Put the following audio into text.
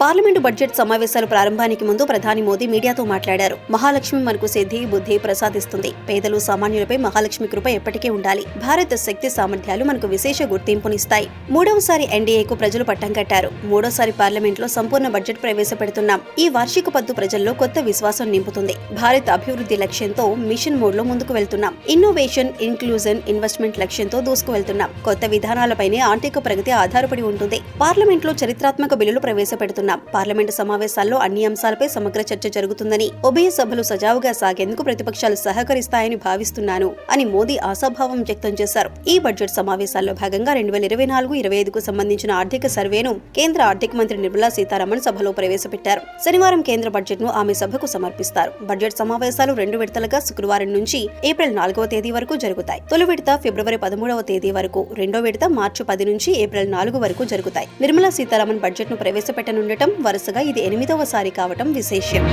Parliament budget సమావేశాలు ప్రారంభానికి ముందు ప్రధాని మోదీ మీడియాతో మాట్లాడారు. మహాలక్ష్మి మనకు సిద్ధి బుద్ధి ప్రసాదిస్తుంది. పేదలు సామాన్యులపై మహాలక్ష్మి కృప ఎప్పటికీ ఉండాలి. భారత శక్తి సామర్థ్యాలు మనకు విశేష గుర్తింపునిస్తాయి. మూడవసారి ఎన్డీఏకు ప్రజలు పట్టం కట్టారు. మూడోసారి పార్లమెంట్లో సంపూర్ణ బడ్జెట్ ప్రవేశపెడుతున్నాం. ఈ వార్షిక పద్దు ప్రజల్లో కొత్త విశ్వాసం నింపుతుంది. భారత్ అభివృద్ధి లక్ష్యంతో మిషన్ మోడ్లో ముందుకు వెళ్తున్నాం. ఇన్నోవేషన్ ఇన్క్లూజన్ ఇన్వెస్ట్మెంట్ లక్ష్యంతో దూసుకువెళ్తున్నాం. కొత్త విధానాలపైనే ఆర్థిక ప్రగతి ఆధారపడి ఉంటుంది. పార్లమెంట్లో చరిత్రాత్మక బిల్లులు ప్రవేశపెడుతున్నాం. పార్లమెంటు సమావేశాల్లో అన్ని అంశాలపై సమగ్ర చర్చ జరుగుతుందని ఉభయ సభలు సజావుగా సాగేందుకు ప్రతిపక్షాలు సహకరిస్తాయని భావిస్తున్నాను అని మోదీ ఆశాభావం వ్యక్తం చేశారు. ఈ బడ్జెట్ సమావేశాల్లో భాగంగా రెండు వేల ఇరవై నాలుగు ఇరవై ఐదుకు సంబంధించిన ఆర్థిక సర్వేను కేంద్ర ఆర్థిక మంత్రి నిర్మలా సీతారామన్ సభలో ప్రవేశపెట్టారు. శనివారం కేంద్ర బడ్జెట్ను ఆమె సభకు సమర్పిస్తారు. బడ్జెట్ సమావేశాలు రెండు విడతలుగా శుక్రవారం నుంచి ఏప్రిల్ నాలుగవ తేదీ వరకు జరుగుతాయి. తొలి విడత ఫిబ్రవరి పదమూడవ తేదీ వరకు రెండో విడత మార్చి పది నుంచి ఏప్రిల్ నాలుగు వరకు జరుగుతాయి. నిర్మలా సీతారామన్ బడ్జెట్ను ప్రవేశపెట్టనుండటం వరుసగా ఇది ఎనిమిదవసారి కావటం విశేషం.